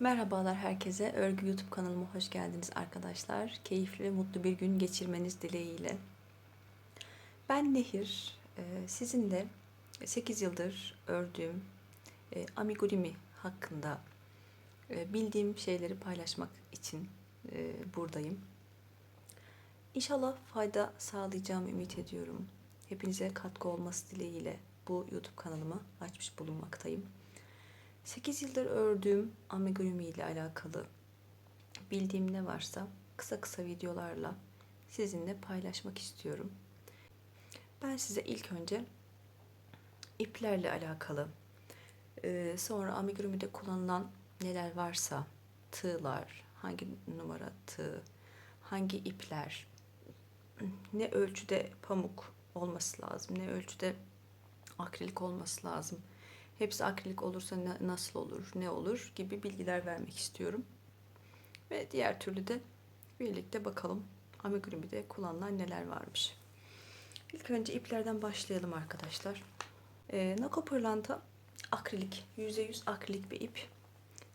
Merhabalar herkese. Örgü YouTube kanalıma hoş geldiniz arkadaşlar. Keyifli mutlu bir gün geçirmeniz dileğiyle. Ben Nehir. Ee, Sizinle 8 yıldır ördüğüm e, amigurumi hakkında e, bildiğim şeyleri paylaşmak için e, buradayım. İnşallah fayda sağlayacağımı ümit ediyorum. Hepinize katkı olması dileğiyle bu YouTube kanalımı açmış bulunmaktayım. 8 yıldır ördüğüm amigurumi ile alakalı bildiğim ne varsa kısa kısa videolarla sizinle paylaşmak istiyorum. Ben size ilk önce iplerle alakalı, sonra amigurumide kullanılan neler varsa, tığlar, hangi numara tığ, hangi ipler, ne ölçüde pamuk olması lazım, ne ölçüde akrilik olması lazım hepsi akrilik olursa nasıl olur, ne olur gibi bilgiler vermek istiyorum. Ve diğer türlü de birlikte bakalım amigurumi'de kullanılan neler varmış. İlk önce iplerden başlayalım arkadaşlar. Ee, Nako pırlanta akrilik, %100 akrilik bir ip.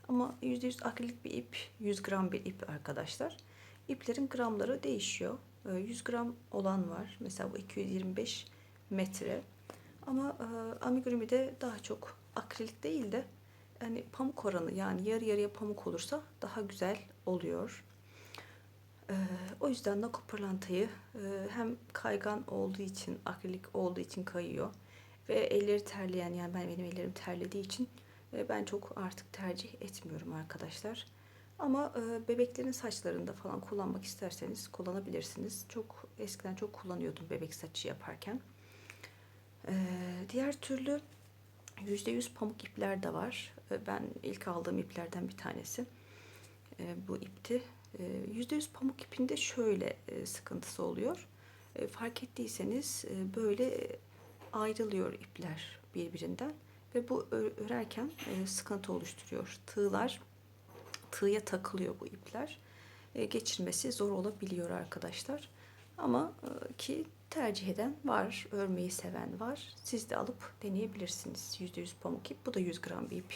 Ama %100 akrilik bir ip, 100 gram bir ip arkadaşlar. İplerin gramları değişiyor. Ee, 100 gram olan var. Mesela bu 225 metre. Ama e, amigurumi'de daha çok akrilik değil de yani pamuk oranı yani yarı yarıya pamuk olursa daha güzel oluyor. E, o yüzden Nako pırlantayı e, hem kaygan olduğu için, akrilik olduğu için kayıyor ve elleri terleyen yani ben benim ellerim terlediği için e, ben çok artık tercih etmiyorum arkadaşlar. Ama e, bebeklerin saçlarında falan kullanmak isterseniz kullanabilirsiniz. Çok eskiden çok kullanıyordum bebek saçı yaparken. Ee, diğer türlü %100 pamuk ipler de var. Ee, Ben ilk aldığım iplerden bir tanesi ee, bu ipti. Ee, %100 pamuk ipinde şöyle e, sıkıntısı oluyor. Fark ettiyseniz e, böyle ayrılıyor ipler birbirinden ve bu örerken e, sıkıntı oluşturuyor. Tığlar tığya takılıyor bu ipler. Geçirmesi zor olabiliyor arkadaşlar. Ama e, ki tercih eden var, örmeyi seven var. Siz de alıp deneyebilirsiniz. %100 pamuk ip. Bu da 100 gram bir ip.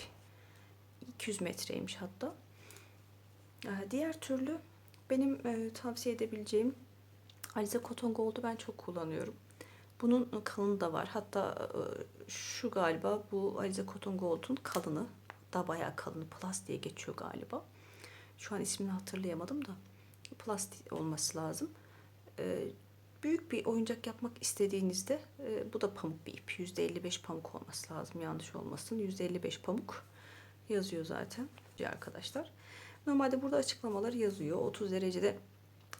200 metreymiş hatta. E, Diğer türlü benim e, tavsiye edebileceğim Alize Cotton Gold'u ben çok kullanıyorum. Bunun kalını da var. Hatta e, şu galiba bu Alize Cotton Gold'un kalını. Da bayağı kalını. Plus diye geçiyor galiba. Şu an ismini hatırlayamadım da. Plus olması lazım. E, büyük bir oyuncak yapmak istediğinizde e, bu da pamuk bir ip. %55 pamuk olması lazım yanlış olmasın. %55 pamuk yazıyor zaten arkadaşlar. Normalde burada açıklamalar yazıyor. 30 derecede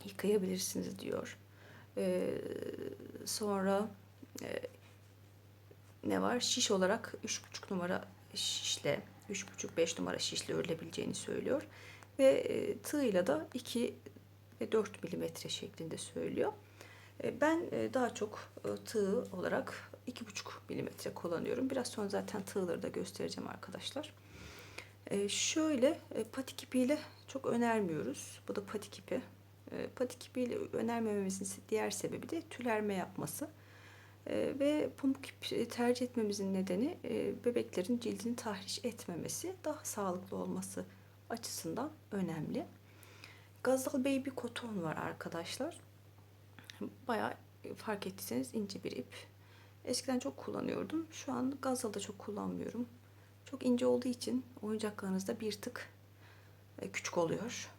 yıkayabilirsiniz diyor. E, sonra ne var? Şiş olarak 3,5 numara şişle 3,5-5 numara şişle örülebileceğini söylüyor. Ve e, tığıyla da 2 ve 4 milimetre şeklinde söylüyor. E, Ben e, daha çok e, tığ olarak 2,5 milimetre kullanıyorum. Biraz sonra zaten tığları da göstereceğim arkadaşlar. Şöyle patik ipiyle çok önermiyoruz. Bu da patik ipi. Patik ipiyle önermememizin diğer sebebi de tülerme yapması. Ve pamuk ip tercih etmemizin nedeni bebeklerin cildini tahriş etmemesi, daha sağlıklı olması açısından önemli. Gazal Baby Cotton var arkadaşlar. Bayağı fark ettiyseniz ince bir ip. Eskiden çok kullanıyordum. Şu an Gazal'da çok kullanmıyorum. Çok ince olduğu için oyuncaklarınızda bir tık e, küçük oluyor.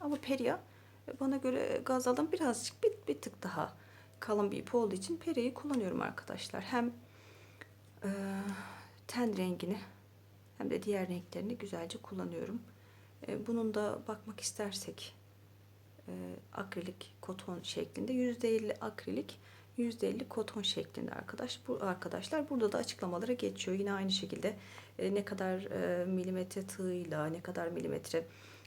Ama Peria e, bana göre Gazal'dan birazcık bir, bir tık daha kalın bir ip olduğu için Peria'yı kullanıyorum arkadaşlar. Hem e, ten rengini hem de diğer renklerini güzelce kullanıyorum. E, bunun da bakmak istersek e, akrilik koton şeklinde %50 akrilik %50 koton şeklinde arkadaş bu arkadaşlar burada da açıklamalara geçiyor yine aynı şekilde e, ne kadar milimetre tığıyla ne kadar milimetre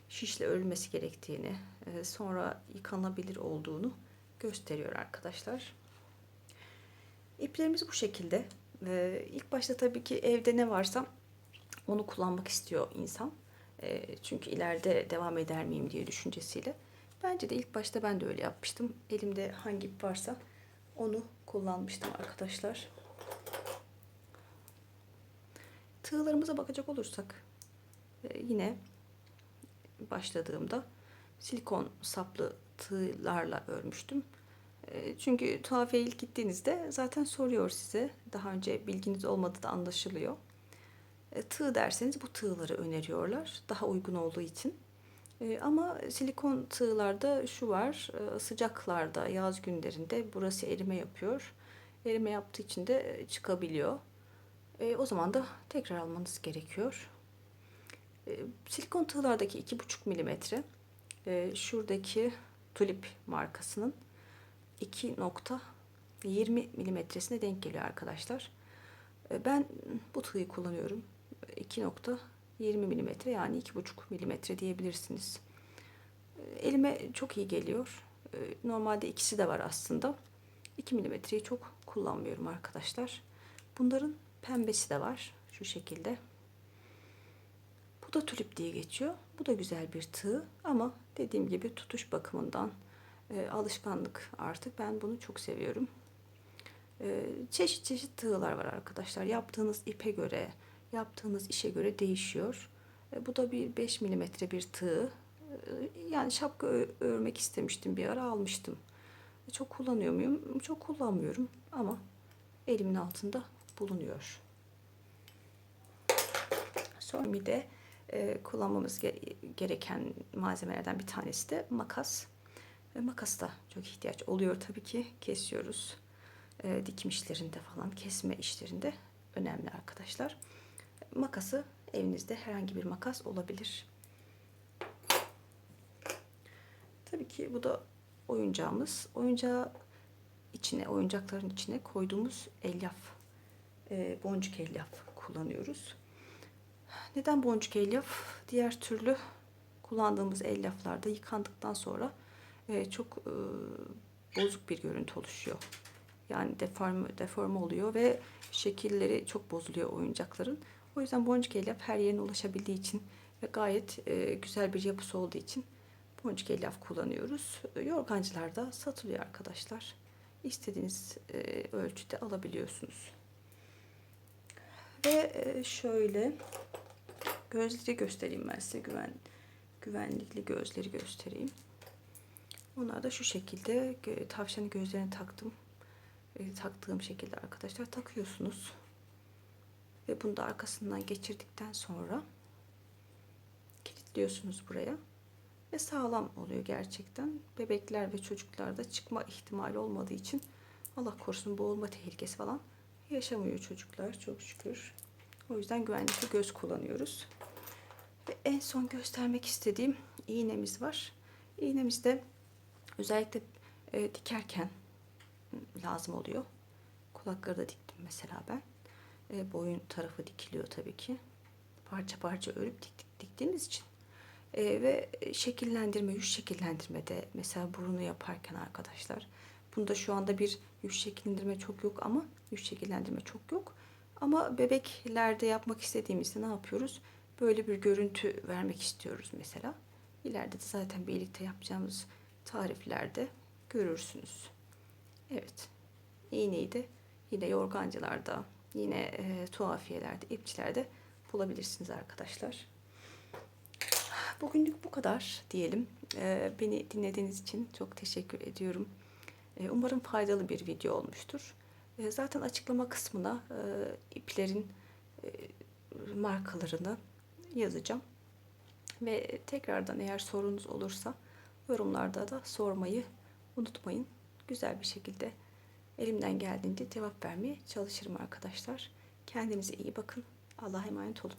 şişle örülmesi gerektiğini sonra yıkanabilir olduğunu gösteriyor arkadaşlar. İplerimiz bu şekilde. E, ilk başta tabii ki evde ne varsa onu kullanmak istiyor insan. E, çünkü ileride devam eder miyim diye düşüncesiyle. Bence de ilk başta ben de öyle yapmıştım. Elimde hangi ip varsa onu kullanmıştım arkadaşlar. Tığlarımıza bakacak olursak e, yine başladığımda silikon saplı tığlarla örmüştüm. E, Çünkü tuhafeye ilk gittiğinizde zaten soruyor size. Daha önce bilginiz olmadığı da anlaşılıyor. E, Tığ derseniz bu tığları öneriyorlar. Daha uygun olduğu için. E, Ama silikon tığlarda şu var. e, Sıcaklarda, yaz günlerinde burası erime yapıyor. Erime yaptığı için de çıkabiliyor. O zaman da tekrar almanız gerekiyor. E, silikon tığlardaki 2,5 milimetre şuradaki Tulip markasının 2.20 milimetresine denk geliyor arkadaşlar. Ben bu tığı kullanıyorum. 2.20 milimetre yani 2.5 milimetre diyebilirsiniz. Elime çok iyi geliyor. E, normalde ikisi de var aslında. 2 milimetreyi çok kullanmıyorum arkadaşlar. Bunların pembesi de var. Şu şekilde. Bu da tulip diye geçiyor. Bu da güzel bir tığ ama dediğim gibi tutuş bakımından e, alışkanlık artık. Ben bunu çok seviyorum. E, çeşit çeşit tığlar var arkadaşlar. Yaptığınız ipe göre, yaptığınız işe göre değişiyor. E, bu da bir 5 milimetre bir tığ. E, yani şapka örmek istemiştim bir ara almıştım. E, çok kullanıyor muyum? Çok kullanmıyorum ama elimin altında bulunuyor. Sonra bir de e, kullanmamız ge- gereken malzemelerden bir tanesi de makas. Ve makas da çok ihtiyaç oluyor tabii ki. Kesiyoruz. E, dikim işlerinde falan, kesme işlerinde önemli arkadaşlar. Makası evinizde herhangi bir makas olabilir. Tabii ki bu da oyuncağımız. Oyuncağı içine, oyuncakların içine koyduğumuz elyaf, e, boncuk elyaf kullanıyoruz. Neden boncuk elyaf? Diğer türlü kullandığımız elyaflarda yıkandıktan sonra e, çok e, bozuk bir görüntü oluşuyor. Yani deforme, deforme oluyor ve şekilleri çok bozuluyor oyuncakların. O yüzden boncuk elyaf her yerine ulaşabildiği için ve gayet e, güzel bir yapısı olduğu için boncuk elyaf kullanıyoruz. Yorgancılarda satılıyor arkadaşlar. İstediğiniz e, ölçüde alabiliyorsunuz. Ve e, şöyle gözleri göstereyim ben size güven güvenlikli gözleri göstereyim. Onlar da şu şekilde tavşanın gözlerini taktım. E, taktığım şekilde arkadaşlar takıyorsunuz. Ve bunu da arkasından geçirdikten sonra kilitliyorsunuz buraya. Ve sağlam oluyor gerçekten. Bebekler ve çocuklarda çıkma ihtimali olmadığı için Allah korusun boğulma tehlikesi falan yaşamıyor çocuklar çok şükür. O yüzden güvenlikli göz kullanıyoruz. Ve en son göstermek istediğim iğnemiz var. İğnemiz de özellikle e, dikerken lazım oluyor. Kulakları da diktim mesela ben. E, boyun tarafı dikiliyor tabii ki. Parça parça örüp dik, dik, diktiğimiz için. E, ve şekillendirme, yüz şekillendirmede mesela burunu yaparken arkadaşlar. Bunda şu anda bir yüz şekillendirme çok yok ama yüz şekillendirme çok yok. Ama bebeklerde yapmak istediğimizde ne yapıyoruz? Böyle bir görüntü vermek istiyoruz mesela. İleride de zaten birlikte yapacağımız tariflerde görürsünüz. Evet. İğneyi de yine yorgancılarda, yine e, tuhafiyelerde, ipçilerde bulabilirsiniz arkadaşlar. Bugünlük bu kadar diyelim. E, beni dinlediğiniz için çok teşekkür ediyorum. E, umarım faydalı bir video olmuştur. E, zaten açıklama kısmına e, iplerin e, markalarını yazacağım. Ve tekrardan eğer sorunuz olursa yorumlarda da sormayı unutmayın. Güzel bir şekilde elimden geldiğince cevap vermeye çalışırım arkadaşlar. Kendinize iyi bakın. Allah'a emanet olun.